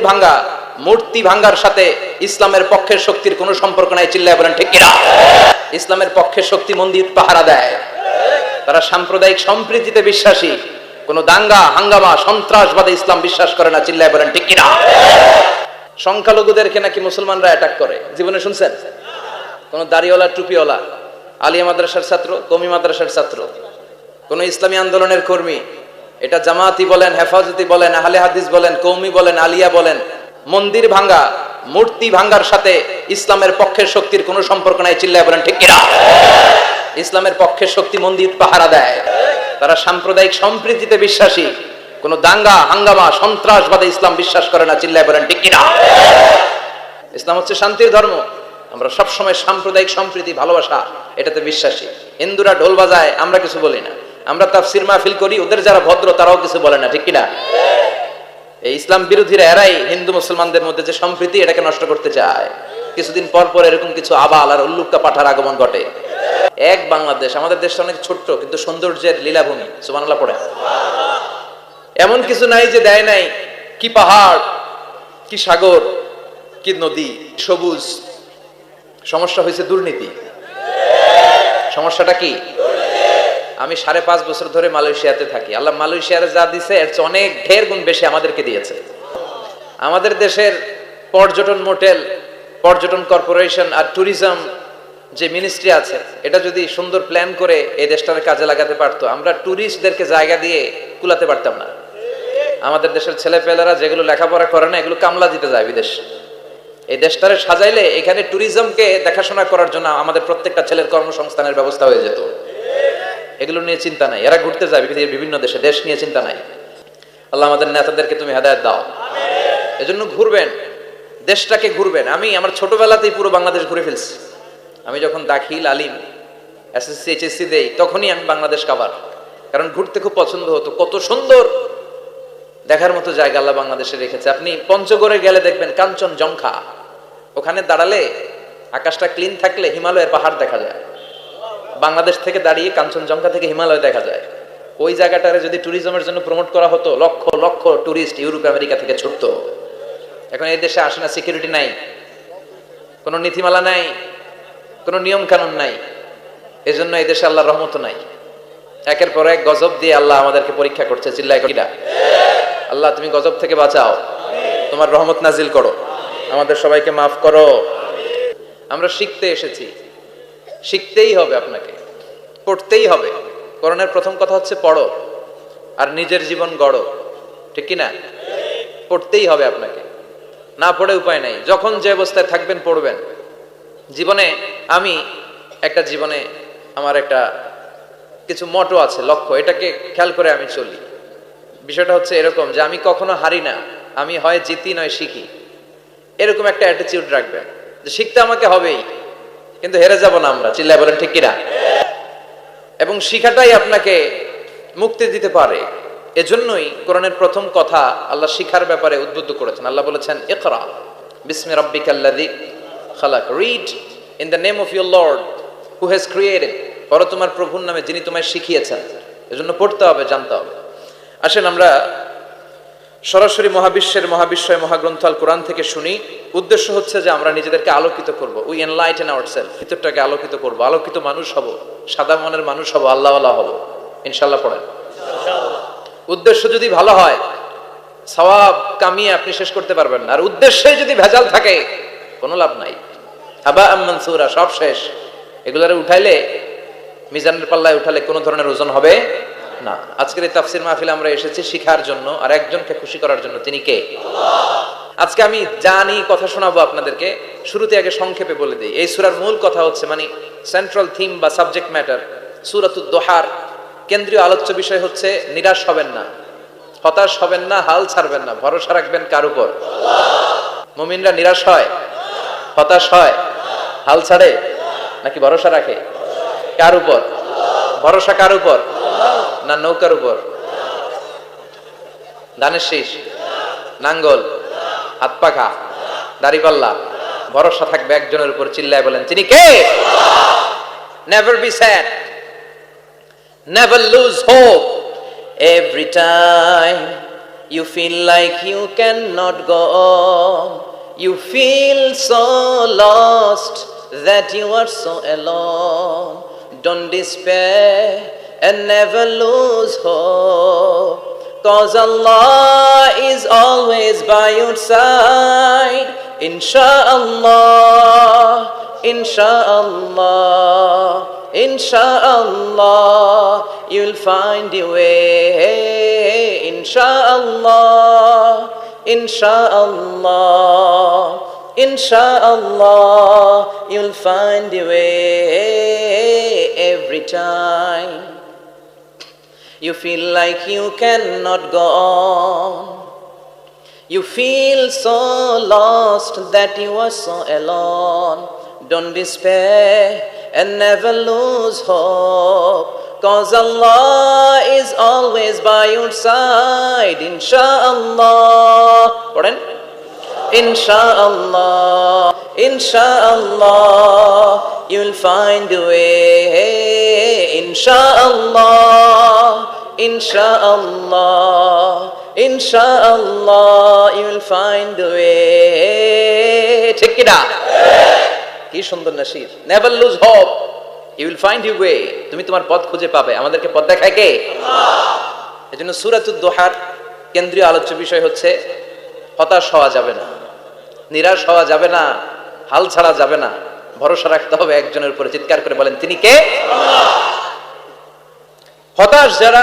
ভাঙ্গা, মূর্তি ভাঙ্গার সাথে ইসলামের পক্ষের শক্তির কোনো সম্পর্ক নাই, চিল্লায় বলেন, ঠিক কিনা? ইসলামের পক্ষের শক্তি মন্দির পাহারা দেয়। তারা সাম্প্রদায়িক সম্প্রীতিতে বিশ্বাসী। কোন দাঙ্গা, হাঙ্গামা, সন্ত্রাসবাদে ইসলাম বিশ্বাস করে না, চিল্লায় বলেন, ঠিক কিনা? সংখ্যালঘুদেরকে নাকি মুসলমানরা অ্যাটাক করে? জীবনে শুনছেন? কোন দাড়িওয়ালা, টুপিওয়ালা, আলিয়া মাদ্রাসার ছাত্র, কমি মাদ্রাসার ছাত্র, কোন ইসলামী আন্দোলনের কর্মী এটা জামাতি বলেন, হেফাজতি বলেন, আহলে হাদিস বলেন, কৌমি বলেন, আলিয়া বলেন, মন্দির ভাঙ্গা, মূর্তি ভাঙ্গার সাথে ইসলামের পক্ষের শক্তির কোনো সম্পর্ক নাই, চিল্লায় বলেন, ঠিক কিনা? ইসলামের পক্ষের শক্তি মন্দির পাহারা দেয়। তারা সাম্প্রদায়িক সম্প্রীতিতে বিশ্বাসী। কোন দাঙ্গা, হাঙ্গামা, সন্ত্রাসবাদে ইসলাম বিশ্বাস করে না, চিল্লায় বলেন, ঠিক কিনা? ইসলাম হচ্ছে শান্তির ধর্ম। আমরা সবসময় সাম্প্রদায়িক সম্প্রীতি, ভালোবাসা, এটাতে বিশ্বাসী। হিন্দুরা ঢোল বাজায়, আমরা কিছু বলি না। আমরা তাফসির মাহফিল করি, ওদের যারা ভদ্র, তারাও কিছু বলে না, ঠিক কিনা? এই ইসলাম বিরোধীরা এরাই হিন্দু মুসলমানদের মধ্যে যে সম্প্রীতি এটাকে নষ্ট করতে চায়। কিছুদিন পর পর এরকম কিছু আবাল আর উল্লুক্কা পাঠার আগমন ঘটে। এক বাংলাদেশ, আমাদের দেশটা অনেক ছোট্ট, কিন্তু সৌন্দর্যের লীলাভূমি, সুবহানাল্লাহ পড়ে। এমন কিছু নাই যে দেয় নাই, কি পাহাড়, কি সাগর, কি নদী, সবুজ। সমস্যা হয়েছে দুর্নীতি। সমস্যাটা কি? আমি সাড়ে পাঁচ বছর ধরে মালয়েশিয়াতে থাকি। আল্লাহ মালয়েশিয়ার যা দিছে, এর চেয়ে অনেক ঢের গুণ বেশি আমাদেরকে দিয়েছে। আমাদের দেশের পর্যটন মোটেল, পর্যটন কর্পোরেশন আর ট্যুরিজম যে মিনিস্ট্রি আছে, এটা যদি সুন্দর প্ল্যান করে এই দেশটার কাজে লাগাতে পারতো, আমরা ট্যুরিস্টদেরকে জায়গা দিয়ে কুলাতে পারতাম না। আমাদের দেশের ছেলেপেলেরা যেগুলো লেখাপড়া করে না, এগুলো কামলা দিতে যায় বিদেশ। এই দেশটারে সাজাইলে এখানে ট্যুরিজমকে দেখাশোনা করার জন্য আমাদের প্রত্যেকটা ছেলের কর্মসংস্থানের ব্যবস্থা হয়ে যেত। এগুলো নিয়ে চিন্তা নাই। এরা ঘুরতে যায় পৃথিবীর বিভিন্ন দেশে। দেশ নিয়ে চিন্তা নাই। আল্লাহ আমাদের নেতাদেরকে তুমি হেদায়ত দাও। এজন্য ঘুরবেন। দেশটাকে ঘুরবেন। আমি আমার ছোটবেলাতেই পুরো বাংলাদেশ ঘুরে ফেলছি। আমি যখন দাখিল, আলিম, এসএসসি, এইচএসসি দেই, তখনই আমি বাংলাদেশ কাবার কারণ ঘুরতে খুব পছন্দ হতো। কত সুন্দর দেখার মতো জায়গা আল্লাহ বাংলাদেশে রেখেছে। আপনি পঞ্চগড়ে গেলে দেখবেন কাঞ্চন জংখা ওখানে দাঁড়ালে আকাশটা ক্লিন থাকলে হিমালয়ের পাহাড় দেখা যায়। বাংলাদেশ থেকে দাঁড়িয়ে কাঞ্চনজঙ্ঘা থেকে হিমালয় দেখা যায়। ওই জায়গাটারে যদি ট্যুরিজমের জন্য প্রমোট করা হতো, lakh lakh tourist Europe, America থেকে ছুটতো। এখন এই দেশে আসে না সিকিউরিটি নাই, কোনো নীতিমালা নাই, কোনো নিয়ম কানুন নাই। এজন্য এই দেশে আল্লাহর রহমত নাই। একের পর এক গজব দিয়ে আল্লাহ আমাদেরকে পরীক্ষা করছে চিল্লায় কিনা আল্লাহ, তুমি গজব থেকে বাঁচাও। তোমার রহমত নাজিল করো। আমাদের সবাইকে মাফ করো। আমরা শিখতে এসেছি। শিখতেই হবে আপনাকে, পড়তেই হবে। করণের প্রথম কথা হচ্ছে পড়ো, আর নিজের জীবন গড়ো, ঠিক কি না পড়তেই হবে আপনাকে। না পড়ে উপায় নাই, যখন যে অবস্থায় থাকবেন পড়বেন। জীবনে আমি একটা জীবনে আমার একটা কিছু মটো আছে, লক্ষ্য, এটাকে খেয়াল করে আমি চলি। বিষয়টা হচ্ছে এরকম যে আমি কখনো হারি না, আমি হয় জিতি নয় শিখি। এরকম একটা অ্যাটিচিউড রাখবেন যে শিখতে আমাকে হবেই। কিন্তু হেরে যাব না আমরা। চিল্লায় বলেন, ঠিক কিনা? এবং শিখাটাই আপনাকে মুক্তি দিতে পারে। এজন্যই কোরআনের প্রথম কথা আল্লাহ শিখার ব্যাপারে উদ্বুদ্ধ করেছেন। আল্লাহ বলেছেন, ইকরা বিসমি রাব্বিকাল্লাযী খালাক। Read in the name of your lord who has created. পড়ো তোমার প্রভুর নামে যিনি তোমায় শিখিয়েছেন। এজন্য পড়তে হবে, জানতে হবে। আসেন, আমরা সরাসরি মহাবিশ্বের মহাবিশ্বয় মহাগ্রন্থ আল কোরআন থেকে শুনি। উদ্দেশ্য হচ্ছে যে আমরা নিজেদেরকে আলোকিত করব। উই এনলাইটেন আওয়ার সেলফ ভিতরটাকে আলোকিত করব। আলোকিত মানুষ হব। সাদা মনের মানুষ হব। আল্লাহওয়ালা হব। ইনশাল্লাহ পড়েন। উদ্দেশ্য যদি ভালো হয়, সওয়াব, কামিয়ে আপনি শেষ করতে পারবেন না। আর উদ্দেশ্যে যদি ভেজাল থাকে, কোনো লাভ নাই। হাবা মনসুরা, সব শেষ। এগুলারে উঠাইলে, মিজানের পাল্লায় উঠালে কোনো ধরনের ওজন হবে? না, আজকের এই তাফসির মাহফিল আমরা এসেছি শিখার জন্য আর একজনকে খুশি করার জন্য। তিনি কে? আজকে আমি জানি, কথা শোনাবো আপনাদেরকে। শুরুতে আগে সংক্ষেপে বলে দিই। এই সুরার মূল কথা হচ্ছে মানে সেন্ট্রাল থিম বা সাবজেক্ট ম্যাটার সুরাতুদ দোহার। কেন্দ্রীয় আলোচ্য বিষয় হচ্ছে, নিরাশ হবেন না, হতাশ হবেন না, হাল ছাড়বেন না, ভরসা রাখবেন কার উপর? মুমিনরা নিরাশ হয়, হতাশ হয়, হাল ছাড়ে নাকি ভরসা রাখে? কার উপর? ভরসা কার উপর? না নৌকার উপর? ধানের শীষ? নাঙ্গল? হাত পাখা? দাড়িপাল্লা ভরসা থাকবে একজনের উপর, চিল্লায় বলেন, তিনি কে? Never be sad never lose hope every time You feel like you cannot go on. You feel so lost that you are so alone. Don't despair. And never lose hope. Cause Allah is always by your side. Insha'Allah, Insha'Allah, Insha'Allah, you'll find your way. Insha'Allah, Insha'Allah, Insha'Allah, you'll find your way every time. You feel like you cannot go on. You feel so lost that you are so alone. Don't despair and never lose hope. Cause Allah is always by your side. Insha'Allah. Pardon? Insha'Allah. Insha'Allah. You'll find a way. Insha'Allah. Insha'Allah. Insha'Allah. You'll find a way. ঠিক কিনা কি সুন্দর Nasir. Never lose hope you will find you way তুমি তোমার পথ খুঁজে পাবে। আমাদেরকে পথ দেখায় কে? এই জন্য সুরাতুদ দোহার কেন্দ্রীয় আলোচ্য বিষয় হচ্ছে, হতাশ হওয়া যাবে না, নিরাশ হওয়া যাবে না, হাল ছাড়া যাবে না। ভরসা রাখতে হবে একজনের উপরে। চিৎকার করে বলেন, তিনি কে? হতাশ যারা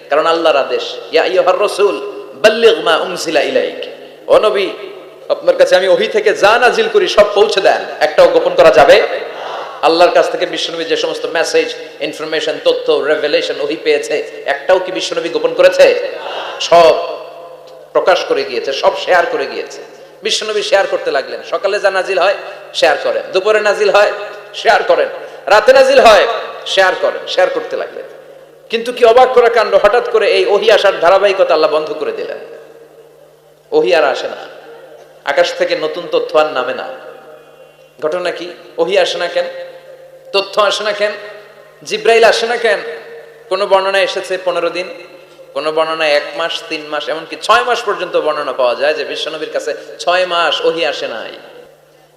কারণ আল্লাহর আদেশ আপনার কাছে আমি ওহি থেকে যা নাজিল করি সব পৌঁছে দেন, একটাও গোপন করা যাবে? আল্লাহর কাছ থেকে বিশ্বনবী যে সমস্ত মেসেজ ইনফরমেশন তথ্য রেভেলেশন ওহি পেয়েছে, একটাও কি বিশ্বনবী গোপন করেছে? সব প্রকাশ করে গিয়েছে, সব শেয়ার করে গিয়েছে। বিশ্বনবী শেয়ার করতে লাগলেন। সকালে যা নাজিল হয় শেয়ার করেন। দুপুরে নাজিল হয় শেয়ার করেন। রাতে নাজিল হয় শেয়ার করেন শেয়ার করতে লাগলেন। কিন্তু কি অবাক করা কাণ্ড? হঠাৎ করে এই ওহি আসার ধারাবাহিকতা আল্লাহ বন্ধ করে দিলেন। ওহি আর আসে না। আকাশ থেকে নতুন তথ্য আর নামে না। ঘটনা কি? ওহি আসে না কেন? তথ্য আসে না কেন? জিব্রাইল আসে না কেন? কোনো বর্ণনা এসেছে পনেরো দিন? কোন বর্ণনা এক মাস, তিন মাস, এমনকি ছয় মাস পর্যন্ত বর্ণনা পাওয়া যায় যে বিশ্বনবীর কাছে ছয় মাস ওহি আসে নাই।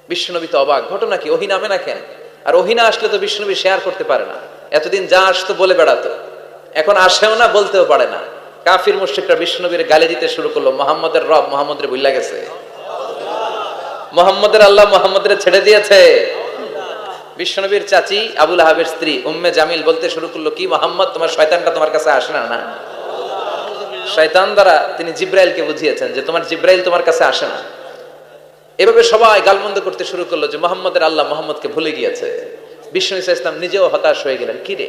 বিশ্বনবী তো অবাক। ঘটনা কি? ওহি নামে না কেন? আর ওহি না আসলে তো বিশ্বনবী শেয়ার করতে পারে না। এতদিন যা আসতো বলে বেড়াতো। এখন আসেও না, বলতেও পারে না। কাফির মুশ্রিকরা বিশ্বনবীর গালি দিতে শুরু করল, মোহাম্মদের রব মোহাম্মদের বুল্লা গেছে। মোহাম্মদের আল্লাহ মোহাম্মদের ছেড়ে দিয়েছে। বিশ্বনবীর চাচি আবুল আহাবের স্ত্রী উম্মে জামিল বলতে শুরু করল, কি মোহাম্মদ, তোমার শয়তানটা তোমার কাছে আসে না না? শয়তান দ্বারা তিনি জিব্রাইলকে বুঝিয়েছেন যে তোমার জিব্রাইল তোমার কাছে আসে না। এভাবে সবাই গালমন্দ করতে শুরু করল যে মোহাম্মদের আল্লাহ মোহাম্মদকে ভুলে গিয়েছে। বিষ্ণু ইসা ইসলাম নিজেও হতাশ হয়ে গেলেন, কি রে?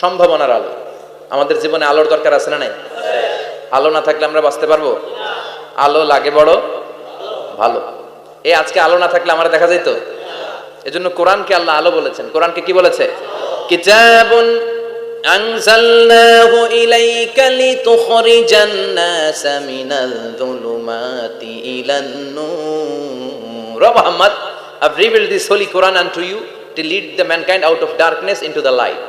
সম্ভাবনার আলো। আমাদের জীবনে আলোর দরকার আছে না নাই? আলো না থাকলে আমরা বাঁচতে পারব? আলো লাগে বড়, ভালো। এ আজকে আলো না থাকলে আমার দেখা যাইতো? এই জন্য কোরআনকে আল্লাহ আলো বলেছেন। কোরআনকে কি বলেছে? কিতাবুন আনজালনাহু ইলাইকা লিতুখরিজান নাস মিনাল যুলুমাতি ইলান নূর। Muhammad, I've revealed this holy Quran unto you to lead the mankind out of darkness into the light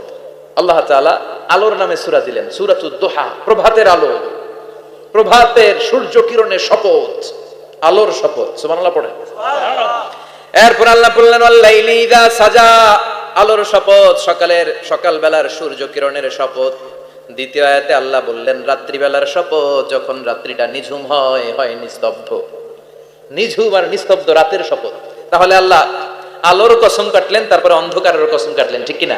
আল্লাহ তাআলা আলোর নামে সূরা দিলেন সূরাতুদ দোহা প্রভাতের আলো। প্রভাতের সূর্য কিরণের শপথ আলোর শপথ। সুবহানাল্লাহ পড়ে এরপর আল্লাহ বললেন সাজা। আলোর শপথ সকালের সকাল বেলার সূর্য কিরণের শপথ। দ্বিতীয় আয়াতে আল্লাহ বললেন রাত্রিবেলার শপথ যখন রাত্রিটা নিঝুম হয় হয় নিস্তব্ধ। নিঝুম আর নিস্তব্ধ রাতের শপথ। তাহলে আল্লাহ আলোর কসম কাটলেন তারপরে অন্ধকারের কসম কাটলেন ঠিক কিনা?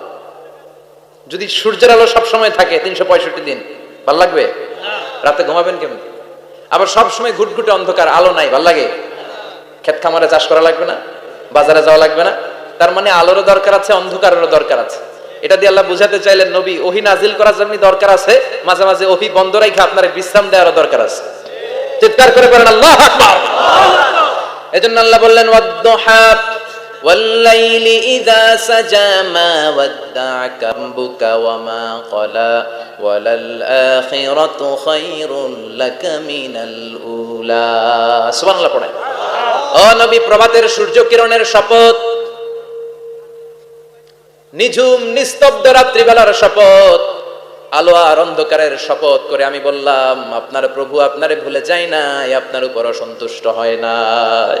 যদি সূর্যের আলো সব সময় থাকে, তিনশো পঁয়ষট্টি দিন, ভালো লাগবে? রাতে ঘুমাবেন কেমন? আবার সব সময় ঘুটঘুটে অন্ধকার, আলো নাই, ভালো লাগে? ক্ষেত খামারে চাষ করা লাগবে না? বাজারে যাওয়া লাগবে না? তার মানে আলোরও দরকার আছে, অন্ধকারেরও দরকার আছে। এটা দিয়ে আল্লাহ বুঝাতে চাইলেন, নবী, ওহি নাজিল করার জন্য দরকার আছে। মাঝে মাঝে ওহি বন্ধ রাখে আপনার বিশ্রাম দেওয়ারও দরকার আছে। চিৎকার করে বলেন, আল্লাহ এজন্য আল্লাহ বললেন والليل إذا سجى ما ودعك ربك وما قلى وللآخرة خير لك من الأولى سبحان الله পড়ে ও নবী প্রভাতের সূর্য কিরণের শপথ নিঝুম নিস্তব্ধ রাত্রিবেলার শপথ আলো আর অন্ধকারের শপথ করে আমি বললাম আপনার প্রভু আপনারে ভুলে যায় নাই আপনার উপর অসন্তুষ্ট হয় নাই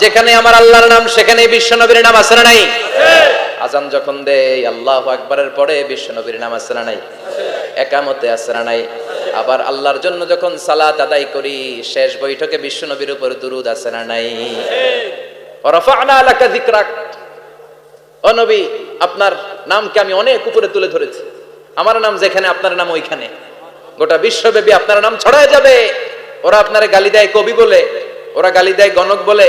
যেখানে আমার আল্লাহর নাম সেখানে বিশ্ব নবীর নাম আছে না নাই? আজান যখন দেয়, আল্লাহ আকবরের পরে বিশ্ব নবীর নাম আছে না নাই? একামতে আছে না নাই? আবার আল্লাহর জন্য যখন সালাত আদায় করি, শেষ বৈঠকে বিশ্ব নবীর উপর দুরুদ আছে না নাই? রফা'না আপনার নামকে আমি অনেক উপরে তুলে ধরেছি। আমার নাম যেখানে, আপনার নাম ওইখানে। গোটা বিশ্বব্যাপী আপনার নাম ছড়ায় যাবে। ওরা আপনারে গালি দেয় কবি বলে, ওরা গালি দেয় গণক বলে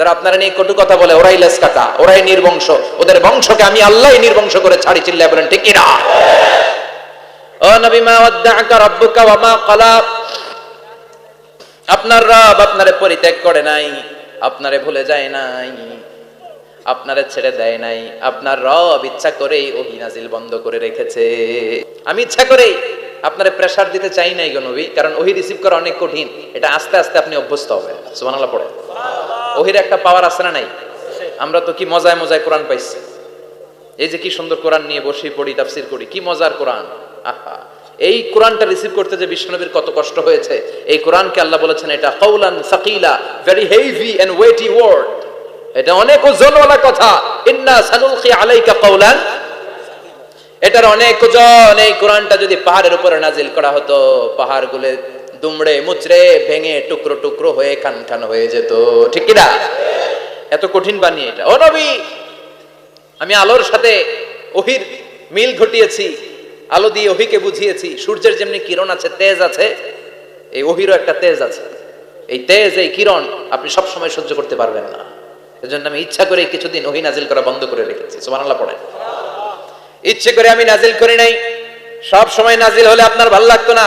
যারা আপনারা নিয়ে কটু কথা বলে, ওরাই লেস কাটা ওরাই নির্বংশ, ওদের বংশকে আমি আল্লাহ নির্বংশ করে ছাড়ি চিল্লায় বলেন, ঠিক কিনা? আপনার রব আপনারে পরিত্যাগ করে নাই, আপনারে ভুলে যায় নাই, আপনারে ছেড়ে দেয় নাই, আপনার রব ইচ্ছা করেই ওহি নাজিল বন্ধ করে রেখেছে। আমি ইচ্ছা করেই আপনারে প্রেসার দিতে চাই নাই গো নবী, কারণ ওহি রিসিভ করা অনেক কঠিন, এটা আস্তে আস্তে আপনি অভ্যস্ত সুবহানাল্লাহ পড়ে ওহির একটা পাওয়ার আছে না নাই? আমরা তো কি মজায় মজায় কোরআন পাইছি। এই যে কি সুন্দর কোরআন নিয়ে বসে পড়ি, তাফসির করি, কি মজার কোরআন? আহা। এই কোরআনটা রিসিভ করতে যে বিষ্ণুনবীর কত কষ্ট হয়েছে, এই কোরআনকে আল্লাহ বলেছেন এটা কৌলান সাকিলা very heavy and weighty word এটা অনেক ওজনওয়ালা কথা। ইন্না সানুলকি আলাইকা কৌলান এটার অনেক ওজন। এই কোরআনটা যদি পাহাড়ের উপরে নাজিল করা হতো, পাহাড়গুলো দুমড়ে মুচড়ে ভেঙে টুকরো টুকরো হয়ে খান খান হয়ে যেত। ঠিক কিনা? এত কঠিন বানিয়ে এটা। ও নবী, আমি আলোর সাথে ওহির মিল ঘটিয়েছি, আলো দিয়ে ওহিকে বুঝিয়েছি, সূর্যের যেমনি কিরণ আছে, তেজ আছে, এই ওহিরও একটা তেজ আছে। এই তেজ, এই কিরণ আপনি সব সময় সহ্য করতে পারবেন না। এজন্য আমি ইচ্ছা করে কিছুদিন ওহি নাজিল করা বন্ধ করে রেখেছি। সুবহানাল্লাহ পড়েন। ইচ্ছে করে আমি নাজিল করি নাই। সব সময় নাজিল হলে আপনার ভালো লাগতো না।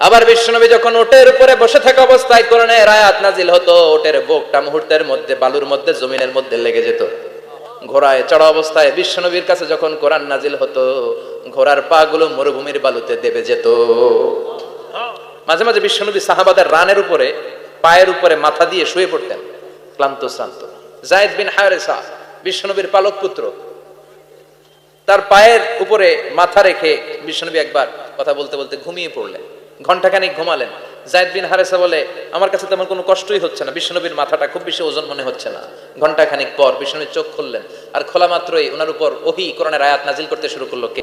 আবার বিশ্বনবী যখন ওটের উপরে বসে থাকা অবস্থায় কোরআনের আয়াত নাজিল হতো ওটের বুকটা মুহূর্তের মধ্যে, বালুর মধ্যে, জমিনের মধ্যে লেগে যেত। ঘোড়ায় চড়া অবস্থায় বিশ্বনবীর কাছে যখন কোরআন নাজিল হতো, ঘোড়ার পা গুলো মরুভূমির বালুতে দেবে যেত। মাঝে মাঝে বিশ্বনবী সাহাবাদের রানের উপরে, পায়ের উপরে মাথা দিয়ে শুয়ে পড়তেন, ক্লান্ত, শ্রান্ত। জায়দ বিন হায়রেসা বিশ্বনবীর পালক পুত্র, তার পায়ের উপরে মাথা রেখে বিশ্বনবী একবার কথা বলতে বলতে ঘুমিয়ে পড়লেন। ঘন্টাখানিক ঘুমালেন। জায়দ বিন হারেসা বলে, আমার কাছে তেমন কোনো কষ্টই হচ্ছে না। বিশ্বনবীর মাথাটা খুব বেশি ওজন মনে হচ্ছে না। ঘন্টাখানিক পর বিশ্বনবীর চোখ খুললেন। আর খোলা মাত্রই ওনার উপর ওহি কোরআনের আয়াত নাজিল করতে শুরু করল কে?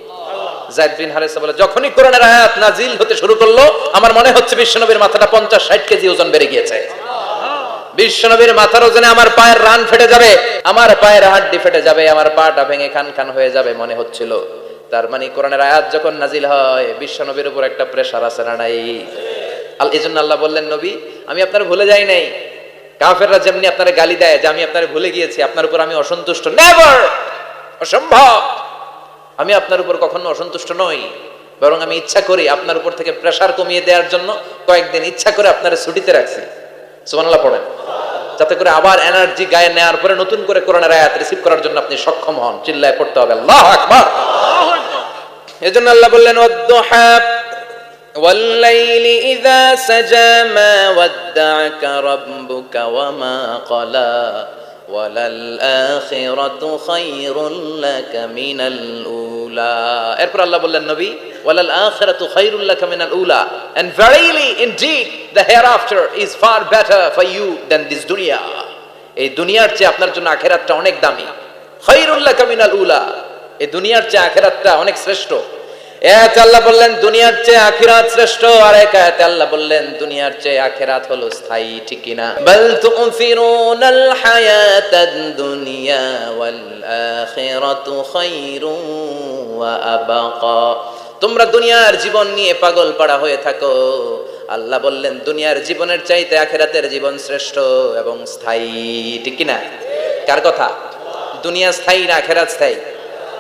জায়দ বিন হারেসা বলে, যখনই আয়াত নাজিল হতে শুরু করল, আমার মনে হচ্ছে মাথাটা পঞ্চাশ ষাট কেজি ওজন বেড়ে গিয়েছে। বিশ্বনবীর মাথার ওজনে আমার পায়ের রান ফেটে যাবে, আমার পায়ের হাড্ডি ফেটে যাবে, আমার পাটা ভেঙে খান খান হয়ে যাবে মনে হচ্ছিল। তার মানে কোরআনের আয়াত যখন নাজিল হয় বিশ্বনবীর উপর একটা প্রেশার আছে না নাই? আল এই জন্য আল্লাহ বললেন, নবী, আমি আপনার ভুলে যাই নাই। কাফেররা যেমনি আপনার গালি দেয়, যে আমি আপনার ভুলে গিয়েছি, আপনার উপর আমি অসন্তুষ্ট। নেভার অসম্ভব! আমি আপনার উপর কখনো অসন্তুষ্ট নই। বরং আমি ইচ্ছা করি আপনার উপর থেকে প্রেশার কমিয়ে দেওয়ার জন্য কয়েকদিন ইচ্ছা করে আপনার ছুটিতে রাখছি। সুবহানাল্লাহ পড়েন। যাতে করে আবার এনার্জি গায়ে নেওয়ার পরে নতুন করে কোরআনের আয়াত রিসিভ করার জন্য আপনি সক্ষম হন। চিল্লায় পড়তে হবে। আল্লাহ আকবার! এজন্য আল্লাহ বললেন ওয়াদ্দুহা والليل إذا سجى ما ودعك ربك وما قلى وللآخرة خير لك من الأولى এরপর আল্লাহ বললেন নবী ওয়ালাল আখিরাতু খায়রুল লাকা মিনাল উলা and verily indeed the hereafter is far better for you than this dunya এই দুনিয়ার চেয়ে আপনার জন্য আখেরাতটা অনেক দামি খায়রুল লাকা মিনাল উলা এই দুনিয়ার চেয়ে আখেরাতটা অনেক শ্রেষ্ঠ। এক আল্লাহ বললেন, দুনিয়ার চেয়ে আখিরাত শ্রেষ্ঠ। আর এক আয়াতে আল্লাহ বললেন, দুনিয়ার চেয়ে আখিরাত হলো স্থায়ী, ঠিক কিনা? বাল তুফিরুনাল হায়াতাদ দুনিয়া ওয়াল আখিরাতু খায়রুন ওয়া আবাকা। তোমরা দুনিয়ার জীবন নিয়ে পাগল পাড়া হয়ে থাকো। আল্লাহ বললেন, দুনিয়ার জীবনের চাইতে আখেরাতের জীবন শ্রেষ্ঠ এবং স্থায়ী, ঠিক কিনা? কার কথা? দুনিয়া স্থায়ী না আখেরাত স্থায়ী?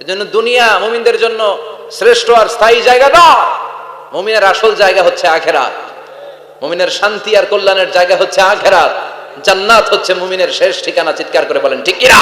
এজন্য দুনিয়া মুমিনদের জন্য শ্রেষ্ঠ আর স্থায়ী জায়গা না। মুমিনের আসল জায়গা হচ্ছে আখেরাত। মুমিনের শান্তি আর কল্যাণের জায়গা হচ্ছে আখেরাত। জান্নাত হচ্ছে মুমিনের শেষ ঠিকানা, চিৎকার করে বলেন, ঠিক কিনা?